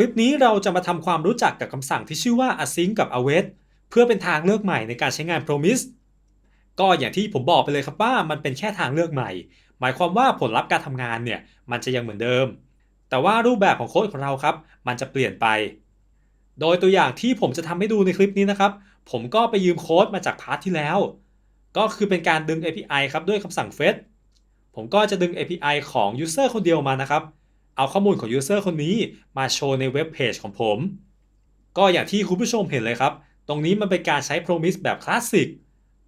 คลิปนี้เราจะมาทำความรู้จักกับคำสั่งที่ชื่อว่า async กับ await เพื่อเป็นทางเลือกใหม่ในการใช้งาน promise ก็อย่างที่ผมบอกไปเลยครับว่ามันเป็นแค่ทางเลือกใหม่ หมายความว่าผลลัพธ์การทำงานเนี่ยมันจะยังเหมือนเดิม แต่ว่ารูปแบบของโค้ดของเราครับ มันจะเปลี่ยนไป โดยตัวอย่างที่ผมจะทำให้ดูในคลิปนี้นะครับ ผมก็ไปยืมโค้ดมาจากพาร์ทที่แล้ว ก็คือเป็นการดึง API ครับด้วยคำสั่ง fetch ผมก็จะดึง API ของ user คนเดียวมานะครับ เอาข้อมูลของ user คนนี้มาโชว์ในเว็บเพจของผม ก็อย่างที่คุณผู้ชมเห็นเลยครับ ตรงนี้มันเป็นการใช้ promise แบบคลาสสิก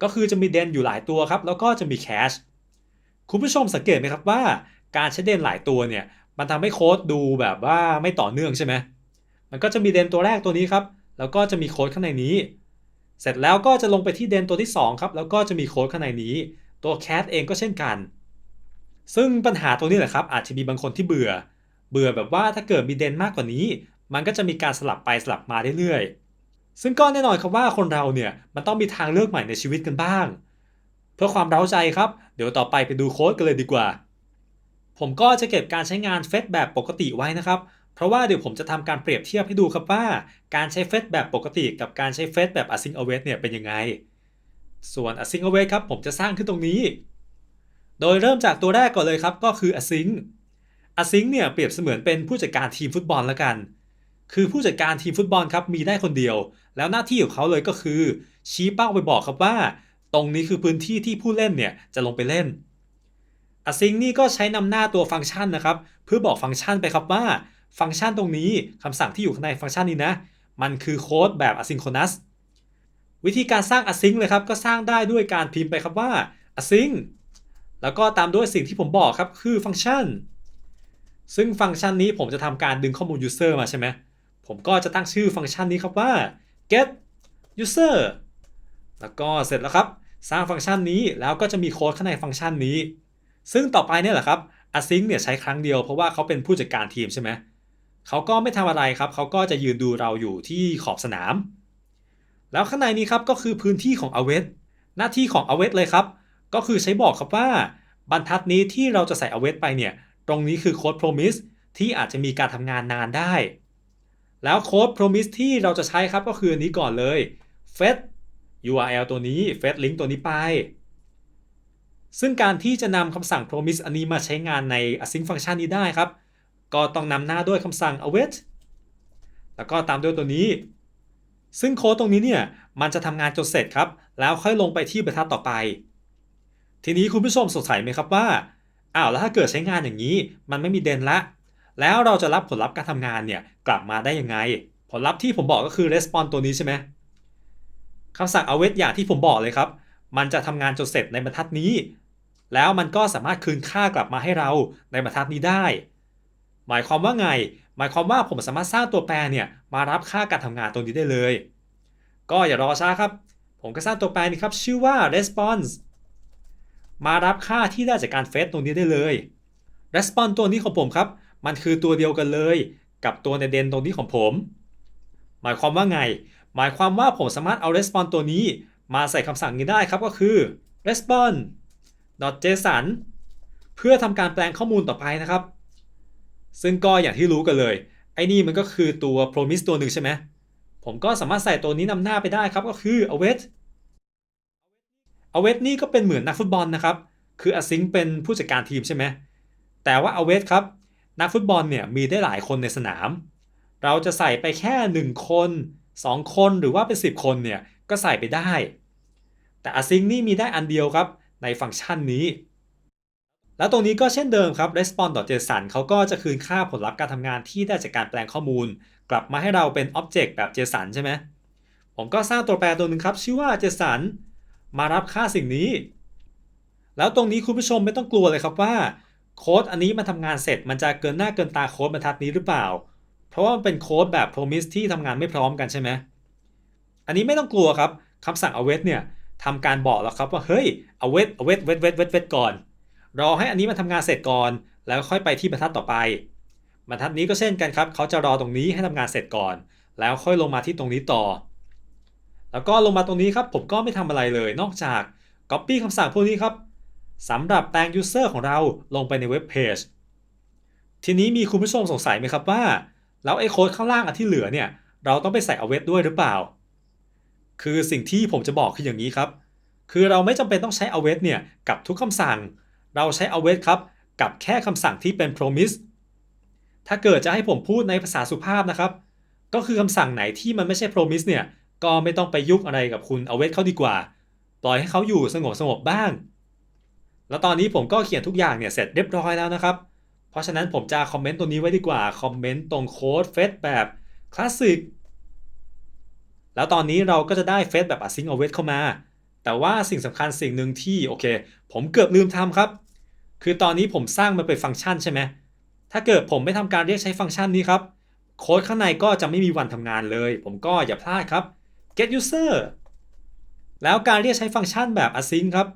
ก็คือจะมีเดนอยู่หลายตัวครับ แล้วก็จะมี cache คุณผู้ชมสังเกตไหมครับว่าการใช้เดนหลายตัวเนี่ย มันทำให้โค้ดดูแบบว่าไม่ต่อเนื่องใช่ไหม มันก็จะมีเดนตัวแรกตัวนี้ครับ แล้วก็จะมีโค้ดข้างในนี้ เสร็จแล้วก็จะลงไปที่เดนตัวที่ 2 ครับ แล้วก็จะมีโค้ดข้างในนี้ ตัวแคสเองก็เช่นกัน ซึ่งปัญหาตรงนี้แหละครับ อาจจะมีบางคนที่เบื่อ เบื่อแบบว่าถ้าเกิดมีเดนมากกว่านี้ มันก็จะมีการสลับไปสลับมาเรื่อยๆ ซึ่งก็แน่นอนครับว่าคนเราเนี่ยมันต้องมีทางเลือกใหม่ในชีวิตกันบ้าง เพื่อความเร้าใจครับ เดี๋ยวต่อไปไปดูโค้ดกันเลยดีกว่า ผมก็จะเก็บการใช้งานเฟซแบบปกติไว้นะครับ เพราะว่าเดี๋ยวผมจะทำการเปรียบเทียบให้ดูครับว่า การใช้เฟซแบบปกติกับการใช้เฟซแบบ async await เนี่ยเป็นยังไง ส่วน async await ครับผมจะสร้างขึ้นตรงนี้ โดยเริ่มจากตัวแรกก่อนเลยครับก็คือ async async เนี่ยเปรียบเสมือนเป็นผู้จัดการทีมฟุตบอลแล้วกัน คือผู้จัดการทีมฟุตบอลครับมีได้คนเดียว แล้วหน้าที่ของเขาเลยก็คือ ชี้เป้าไปบอกครับว่า ตรงนี้คือพื้นที่ที่ผู้เล่นเนี่ยจะลงไปเล่น async นี่ก็ใช้นำหน้าตัวฟังก์ชันนะครับ เพื่อบอกฟังก์ชันไปครับว่า ฟังก์ชันตรงนี้คำสั่งที่อยู่ข้างในฟังก์ชันนี้นะ มันคือโค้ดแบบ asynchronous วิธีการสร้าง async เลยครับก็สร้างได้ด้วยการพิมพ์ไปครับว่า async แล้วก็ตามด้วยสิ่งที่ผมบอกครับคือฟังก์ชัน ซึ่งฟังก์ชันนี้ผมจะทำการดึงข้อมูล user มาใช่ไหมผมก็จะตั้งชื่อฟังก์ชันนี้ครับว่า get user แล้วก็เสร็จแล้วครับ สร้างฟังก์ชันนี้แล้วก็จะมีโค้ดข้างในฟังก์ชันนี้ ซึ่งต่อไปเนี่ยแหละครับ async เนี่ยใช้ครั้งเดียวเพราะว่าเขาเป็นผู้จัดการทีมใช่ไหมเขาก็ไม่ทำอะไรครับ เขาก็จะยืนดูเราอยู่ที่ขอบสนาม แล้วข้างในนี้ครับก็คือพื้นที่ของ await หน้าที่ของ await เลยครับ ก็คือใช้บอกครับว่าบรรทัดนี้ที่เราจะใส่ await ไปเนี่ย ตรงนี้คือโค้ด promise ที่อาจจะมีการทำงานนานได้ แล้วโค้ด promise ที่เราจะใช้ครับก็คืออันนี้ก่อนเลย fetch URL ตัวนี้ fetch link ตัวนี้ไป ซึ่งการที่จะนำคำสั่ง promise อันนี้มาใช้งานใน async function นี้ได้ครับ ก็ต้องนำหน้าด้วยคำสั่ง await แล้วก็ตามด้วยตัวนี้ ซึ่งโค้ดตรงนี้เนี่ยมันจะทำงานจนเสร็จครับ แล้วค่อยลงไปที่บรรทัดต่อไป ทีนี้คุณผู้ชมสงสัยไหมครับว่า อ้าวแล้วถ้าเกิดใช้งานอย่างนี้ มันไม่มีเด่นละ แล้วเราจะรับผลลัพธ์การทำงานเนี่ยกลับมาได้ยังไง ผลลัพธ์ที่ผมบอกก็คือ response ตัวนี้ใช่ไหมคำสั่ง await อย่างที่ผมบอกเลยครับ มันจะทำงานจนเสร็จในบรรทัดนี้ แล้วมันก็สามารถคืนค่ากลับมาให้เราในบรรทัดนี้ได้ หมายความว่าไง หมายความว่าผมสามารถสร้างตัวแปรเนี่ยมารับค่าการทำงานตรงนี้ได้เลย ก็อย่ารอช้าครับ ผมก็สร้างตัวแปรนี้ครับชื่อว่า response มารับค่าที่ได้จากการเฟซตรงนี้ได้เลย response ตัวนี้ของผมครับ มันคือตัวเดียวกันเลย กับตัวในเดนตรงนี้ของผม หมายความว่าไง หมายความว่าผมสามารถเอา response ตัวนี้ มาใส่คำสั่งนี้ได้ครับก็คือ response json เพื่อทำการแปลงข้อมูลต่อไปนะครับ ซึ่งก็อย่างที่รู้กันเลย ไอ้นี่มันก็คือตัว promise ตัวหนึ่งใช่ไหมผมก็สามารถใส่ตัวนี้นำหน้าไปได้ครับก็คือ await await นี่ก็เป็นเหมือนนักฟุตบอลนะครับ คือ async เป็นผู้จัดการทีมใช่ไหม แต่ว่า await ครับนักฟุตบอลเนี่ยมีได้หลายคนในสนาม เราจะใส่ไปแค่ 1 คน 2 คนหรือว่าเป็น 10 คนเนี่ยก็ใส่ไปได้ แต่ async นี่มีได้อันเดียวครับในฟังก์ชันนี้ แล้วตรงนี้ก็เช่นเดิมครับ response.json เขาก็จะคืนค่าผลลัพธ์การทำงานที่ได้จากการแปลงข้อมูล กลับมาให้เราเป็น object แบบ JSON ใช่ไหมผมก็สร้างตัวแปรตัวหนึ่งครับ ชื่อว่า JSON มารับค่าสิ่งนี้ แล้วตรงนี้คุณผู้ชมไม่ต้องกลัวเลยครับว่าโค้ดอันนี้มันทำงานเสร็จมันจะเกินหน้าเกินตาโค้ดบรรทัดนี้หรือเปล่า เพราะว่ามันเป็นโค้ดแบบ promise ที่ทำงานไม่พร้อมกันใช่ไหมอันนี้ไม่ต้องกลัวครับคำสั่ง await เนี่ยทำการบอกแล้วครับว่าเฮ้ย await await wait wait wait wait ก่อน รอให้อันนี้มันทำงานเสร็จก่อน แล้วค่อยไปที่บรรทัดต่อไป บรรทัดนี้ก็เช่นกันครับ เขาจะรอตรงนี้ให้ทำงานเสร็จก่อน แล้วค่อยลงมาที่ตรงนี้ต่อ แล้วก็ลงมาตรงนี้ครับผมก็ไม่ทำอะไรเลยนอกจาก Copy คำสั่งพวกนี้ครับสำหรับแปลง User ของเราลงไปในเว็บเพจทีนี้มีคุณผู้ชมสงสัยไหมครับว่า แล้วไอ้โค้ดข้างล่างอันที่เหลือเนี่ย เราต้องไปใส่ await ด้วยหรือเปล่า คือสิ่งที่ผมจะบอกคืออย่างนี้ครับ คือเราไม่จำเป็นต้องใช้ await เนี่ยกับทุกคำสั่ง เราใช้ await ครับ กับแค่คำสั่งที่เป็น promise ถ้าเกิดจะให้ผมพูดในภาษาสุภาพนะครับ ก็คือคำสั่งไหนที่มันไม่ใช่ promise เนี่ย ก็ไม่ต้องไปยุ่งอะไรกับคุณ await เขาดีกว่า ปล่อยให้เขาอยู่สงบสงบบ้าง แล้วตอนนี้ผมก็เขียนทุกอย่างเนี่ยเสร็จเรียบร้อยแล้วนะครับ เพราะฉะนั้นผมจะคอมเมนต์ตัวนี้ไว้ดีกว่า คอมเมนต์ตรงโค้ดเฟซแบบคลาสสิก แล้วตอนนี้เราก็จะได้เฟซแบบ async await เข้ามา แต่ว่าสิ่งสำคัญสิ่งหนึ่งที่โอเค ผมเกือบลืมทำครับ คือตอนนี้ผมสร้างมันเป็นฟังก์ชันใช่ไหม ถ้าเกิดผมไม่ทำการเรียกใช้ฟังก์ชันนี้ครับ โค้ดข้างในก็จะไม่มีวันทำงานเลย ผมก็อย่าพลาดครับ get user แล้วการเรียกใช้ฟังก์ชันแบบ async ครับ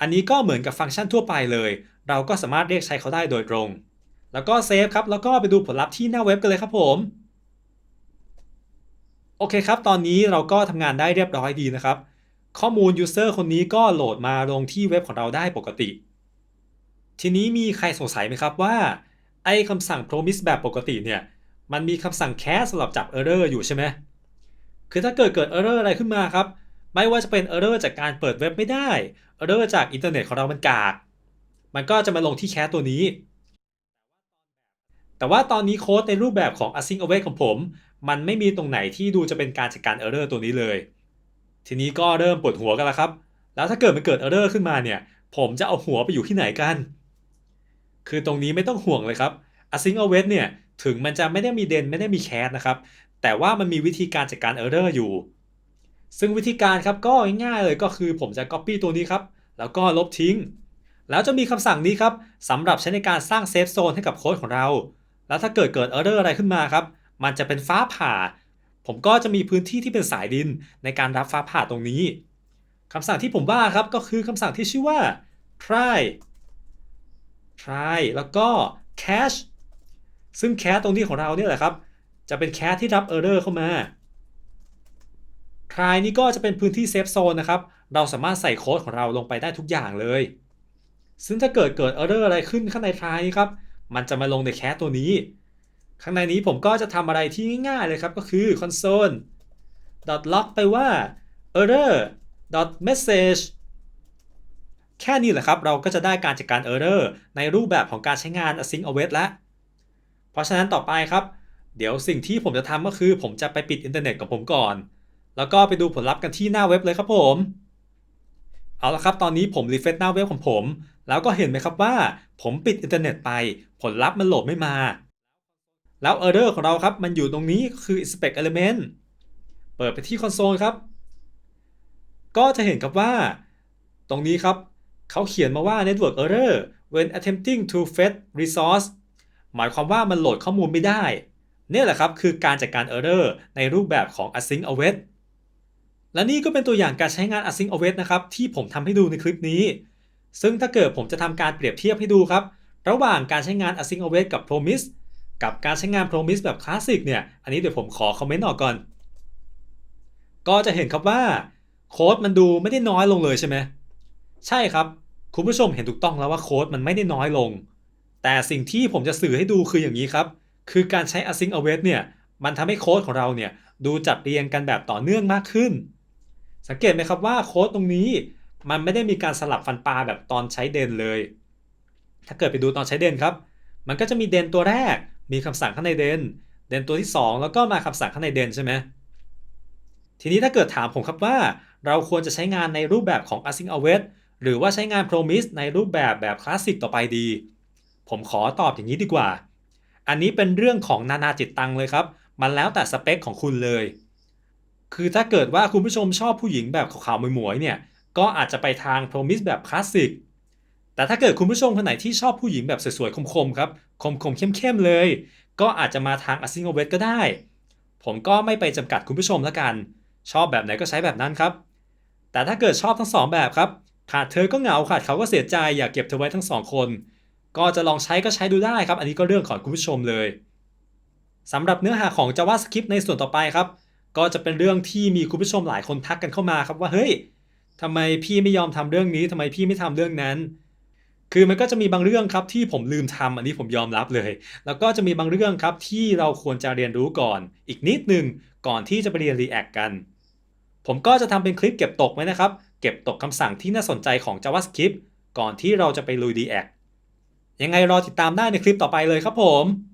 อันนี้ก็เหมือนกับฟังก์ชันทั่วไปเลย เราก็สามารถเรียกใช้เขาได้โดยตรง แล้วก็เซฟครับ แล้วก็ไปดูผลลัพธ์ที่หน้าเว็บกันเลยครับผม โอเคครับ ตอนนี้เราก็ทำงานได้เรียบร้อยดีนะครับ ข้อมูล user คนนี้ก็โหลดมาลงที่เว็บของเราได้ปกติ ทีนี้มีใครสงสัยไหมครับว่า ไอ้คำสั่ง promise แบบปกติเนี่ย มันมีคำสั่ง cast สำหรับจับ error อยู่ใช่ไหม คือถ้าเกิดเกิด error อะไรขึ้นมาครับ ไม่ว่าจะเป็น error จากการเปิดเว็บไม่ได้ error จากอินเทอร์เน็ตของเรามันกากมันก็จะมาลงที่แคสตัวนี้ แต่ว่าตอนนี้โค้ดในรูปแบบของ async await ของผม มันไม่มีตรงไหนที่ดูจะเป็นการจัดการ error ตัวนี้เลย ทีนี้ก็เริ่มปวดหัวกันแล้วครับ แล้วถ้าเกิดมันเกิด error ขึ้นมาเนี่ย ผมจะเอาหัวไปอยู่ที่ไหนกัน คือตรงนี้ไม่ต้องห่วงเลยครับ async await เนี่ย ถึงมันจะไม่ได้มีเดนไม่ได้มีแคสนะครับ แต่ว่ามันมีวิธีการจัดการ error อยู่ ซึ่งวิธีการครับก็ง่ายเลยก็คือผมจะ copy ตัวนี้ครับ แล้วก็ลบทิ้ง แล้วจะมีคำสั่งนี้ครับสำหรับใช้ในการสร้างเซฟโซนให้กับโค้ดของเรา แล้วถ้าเกิดเกิด error อะไรขึ้นมาครับ มันจะเป็นฟ้าผ่า ผมก็จะมีพื้นที่ที่เป็นสายดินในการรับฟ้าผ่าตรงนี้คำสั่งที่ผมว่าครับก็คือคำสั่งที่ชื่อว่า try try แล้วก็ cache ซึ่ง cache ตรงนี้ของเราเนี่ยแหละครับ จะเป็น cache ที่รับ error เข้ามา try นี่ก็จะเป็นพื้นที่เซฟโซนนะครับ เราสามารถใส่โค้ดของเราลงไปได้ทุกอย่างเลย ซึ่งถ้าเกิดเกิด error อะไรขึ้นข้างใน try นี้ครับ มันจะมาลงในแคสตัวนี้ ข้างในนี้ผมก็จะทำอะไรที่ง่ายๆเลยครับ ก็คือ console log ไปว่า error message แค่นี้แหละครับ เราก็จะได้การจัดการ error ในรูปแบบของการใช้งาน async await แล้ว เพราะฉะนั้นต่อไปครับ เดี๋ยวสิ่งที่ผมจะทำก็คือ ผมจะไปปิดอินเทอร์เน็ตของผมก่อน แล้วก็ไปดูผลลัพธ์กันที่หน้าเว็บเลยครับผม เอาละครับ ตอนนี้ผมรีเฟซหน้าเว็บของผม แล้วก็เห็นไหมครับว่า ผมปิดอินเทอร์เน็ตไป ผลลัพธ์มันโหลดไม่มา แล้ว error ของเราครับ มันอยู่ตรงนี้คือ inspect element เปิดไปที่คอนโซลครับ ก็จะเห็นครับว่า ตรงนี้ครับเขาเขียนมาว่า network error when attempting to fetch resource หมายความว่ามันโหลดข้อมูลไม่ได้ นี่แหละครับคือการจัดการ error ในรูปแบบของ async await และนี่ก็เป็นตัวอย่างการใช้งาน async await นะครับที่ผมทำให้ดูในคลิปนี้ ซึ่งถ้าเกิดผมจะทำการเปรียบเทียบให้ดูครับ ระหว่างการใช้งาน async await กับ promise กับการใช้งาน promise แบบคลาสสิกเนี่ย อันนี้เดี๋ยวผมขอคอมเมนต์ออกก่อน ก็จะเห็นครับว่าโค้ดมันดูไม่ได้น้อยลงเลยใช่ไหมใช่ครับ คุณผู้ชมเห็นถูกต้องแล้วว่าโค้ดมันไม่ได้น้อยลง แต่สิ่งที่ผมจะสื่อให้ดูคืออย่างนี้ครับ คือการใช้ async await เนี่ยมันทำให้โค้ดของเราเนี่ยดูจัดเรียงกันแบบต่อเนื่องมากขึ้น สังเกตไหมครับว่าโค้ดตรงนี้มันไม่ได้มีการสลับฟันปลาแบบตอนใช้เดนเลย ถ้าเกิดไปดูตอนใช้เดนครับ มันก็จะมีเดนตัวแรก มีคำสั่งข้างในเดน เดนตัวที่ 2 แล้วก็มาคำสั่งข้างในเดนใช่ไหมทีนี้ถ้าเกิดถามผมครับว่า เราควรจะใช้งานในรูปแบบของ async await หรือว่าใช้งาน promise ในรูปแบบแบบคลาสสิกต่อไปดี ผมขอตอบอย่างนี้ดีกว่า อันนี้เป็นเรื่องของนานาจิตตังเลยครับ มันแล้วแต่สเปคของคุณเลย คือถ้าเกิดว่าคุณผู้ชมชอบผู้หญิงแบบขาวๆหมวยๆเนี่ย ก็อาจจะไปทาง promise แบบคลาสสิก แต่ถ้าเกิดคุณผู้ชมคนไหนที่ชอบผู้หญิงแบบสวยๆคมๆครับ คมๆเข้มๆเลย ก็อาจจะมาทาง async await ก็ได้ ผมก็ไม่ไปจำกัดคุณผู้ชมแล้วกัน ชอบแบบไหนก็ใช้แบบนั้นครับ แต่ถ้าเกิดชอบทั้งสองแบบครับ ขาดเธอก็เหงาขาดเขาก็เสียใจอยากเก็บเธอไว้ทั้งสองคน ก็จะลองใช้ก็ใช้ดูได้ครับ อันนี้ก็เรื่องของคุณผู้ชมเลยสำหรับเนื้อหาของ JavaScript ในส่วนต่อไปครับ ก็จะเป็นเรื่องที่มีคุณผู้ชมหลายคนทักกันเข้ามาครับว่าเฮ้ยทำไมพี่ไม่ยอมทำเรื่องนี้ทำไมพี่ไม่ทำเรื่องนั้น คือมันก็จะมีบางเรื่องครับที่ผมลืมทำอันนี้ผมยอมรับเลย แล้วก็จะมีบางเรื่องครับที่เราควรจะเรียนรู้ก่อน อีกนิดหนึ่งก่อนที่จะไปเรียน React กัน ผมก็จะทำเป็นคลิปเก็บตกไว้นะครับ เก็บตกคำสั่งที่น่าสนใจของ JavaScript ก่อนที่เราจะไปลุย React ยังไงรอติดตามได้ในคลิปต่อไปเลยครับผม